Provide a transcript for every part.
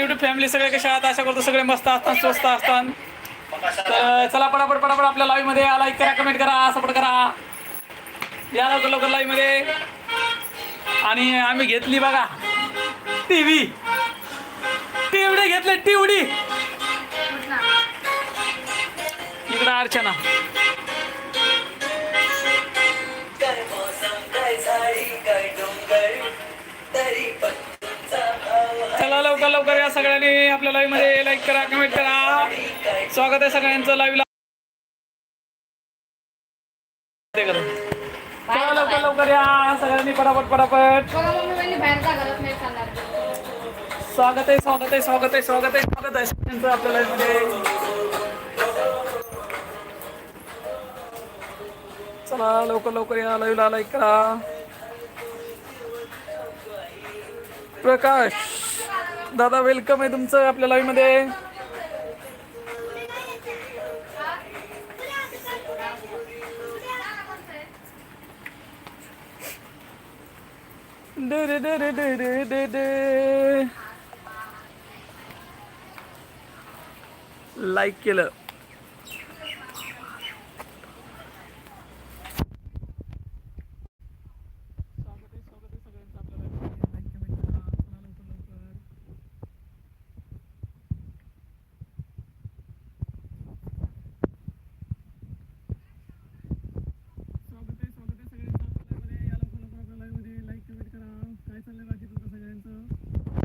YouTube family सगळे कशा आहात? आशा करतो सगळे मस्त असतात स्वस्त असतात. तर चला पटापट पटापट आपल्या लाईव्हमध्ये लाईक करा कमेंट करा सपोर्ट करा. या लवकर लवकर लाईव्हमध्ये. आणि आम्ही घेतली बघा. टी व्ही टिवडी घेतली टिवडी. इकडं अर्चना. लाईव्हमध्ये लाईक करा कमेंट करा. स्वागत आहे सगळ्यांचं लाईव्ह लवकर लवकर या. सगळ्यांनी पटापट पटापट स्वागत आहे स्वागत आहे स्वागत आहे स्वागत आहे स्वागत आहे सगळ्यांचं आपल्या लाईव्हमध्ये. चला लवकर लवकर या. लाईव्हला लाईक करा. प्रकाश. दादा वेलकम आहे तुमचं आपल्या लाईव्हमध्ये. लाईक केलं.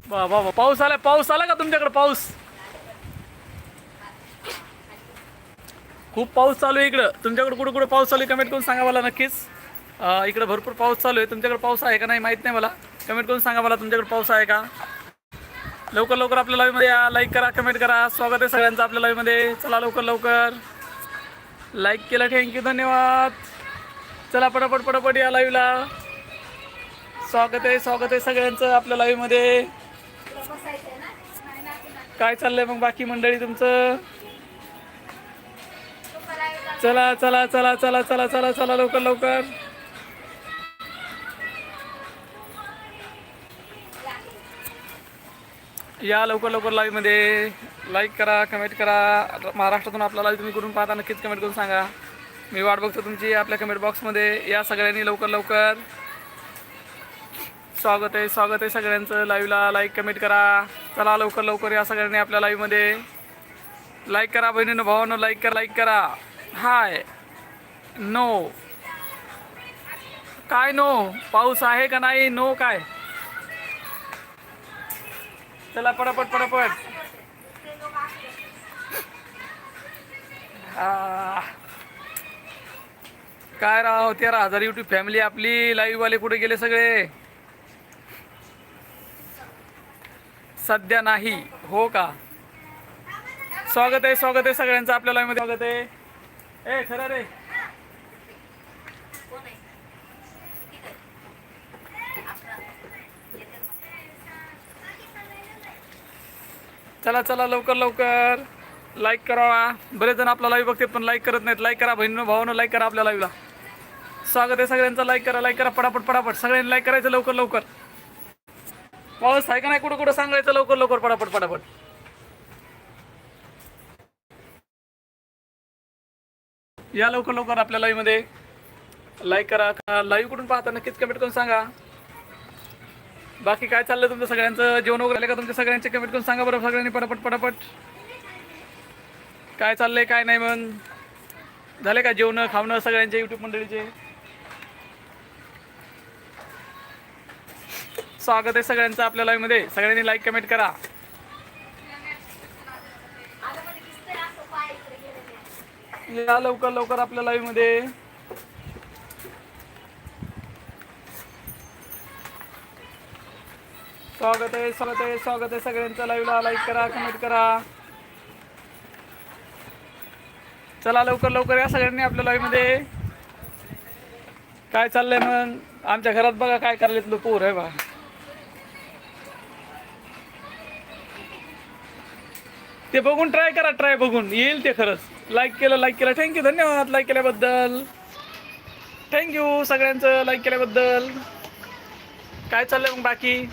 वा वा वा. पाऊस आला पाऊस आला का तुमच्याकडे? पाऊस. खूप पाऊस चालू आहे इकडं. तुमच्याकडे कुठं कुठं पाऊस चालू आहे? कमेंट करून सांगा मला नक्कीच. इकडं भरपूर पाऊस चालू आहे. तुमच्याकडे पाऊस आहे का नाही माहीत नाही मला. कमेंट करून सांगा मला तुमच्याकडे पाऊस आहे का? लवकर लवकर आपल्या लाईव्हमध्ये या. लाईक करा कमेंट करा. स्वागत आहे सगळ्यांचं आपल्या लाईव्हमध्ये चला लवकर लवकर. लाईक केलं. थँक्यू धन्यवाद. चला पटापट पटापट या लाईव्हला स्वागत आहे स्वागत आहे सगळ्यांचं आपल्या लाईव्हमध्ये काय चाललंय मग बाकी मंडळी तुमचं? चला चला चला चला चला चला चला लवकर लवकर. या लवकर लवकर लाईव्हमध्ये. लाईक करा कमेंट करा. महाराष्ट्रातून आपला लाईव्ह तुम्ही करून पाहता नक्कीच कमेंट करून सांगा. मी वाट बघतो तुमची आपल्या कमेंट बॉक्समध्ये या सगळ्यांनी लवकर लवकर. स्वागत आहे स्वागत आहे सगळ्यांचं. लाईव्हला लाईक कमेंट करा. चला लवकर लवकर या सगळ्यांनी आपल्या लाईव्हमध्ये लाईक करा बहिणीनं भावानं लाईक करा लाईक करा. हाय नो काय नो पाऊस आहे का नाही? नो काय? चला पटापट पटापट. काय काय राव रा हजार युट्यूब फॅमिली आपली. लाईव्हवाले कुठे गेले सगळे? सध्या नाही. हो का? स्वागत आहे स्वागत आहे सगळ्यांचं आपल्या लाईव्ह स्वागत आहे. ए खरं रे. चला चला लवकर लवकर. लाईक करा. बरेच जण आपला लाईव्ह बघते पण लाईक करत नाहीत. लाईक करा बहिणीनं भावानं लाईक करा आपल्या लाईव्हला स्वागत आहे सगळ्यांचं. लाईक करा लाईक करा. पटापट पटापट. सगळ्यांनी लाईक करायचं लवकर लवकर. पाऊस आहे का नाही? कुठं कुठं सांगायचं? लवकर लवकर पटापट पटापट. या लवकर लवकर आपल्या लाईव्हमध्ये. लाईक करा लाईव्ह कुठून पाहता नक्कीच कमेंट करून सांगा. बाकी काय चाललं तुमचं सगळ्यांचं? जेवण वगैरे का तुमच्या सगळ्यांचे? कमेंट करून सांगा बरं सगळ्यांनी पटापट पटापट. काय चाललंय काय नाही मग झाले का जेवण खावणं सगळ्यांचे युट्यूब मंडळीचे? स्वागत आहे सगळ्यांचं आपल्या लाईव्हमध्ये सगळ्यांनी लाईक कमेंट करा. या लवकर लवकर आपल्या लाईव्हमध्ये स्वागत आहे स्वागत आहे स्वागत आहे सगळ्यांचं. लाईव्हला लाईक करा कमेंट करा. चला लवकर लवकर या सगळ्यांनी आपल्या लाईव्हमध्ये काय चाललंय मग? आमच्या घरात बघा काय करायला पोर आहे बघा. ते बघून ट्राय करा ट्राय बघून. येईल ते खरंच. लाईक केलं लाईक केलं. थँक्यू धन्यवाद. लाईक केल्याबद्दल. थँक्यू सगळ्यांचं. लाईक केल्याबद्दल. काय चाललंय मग बाकी?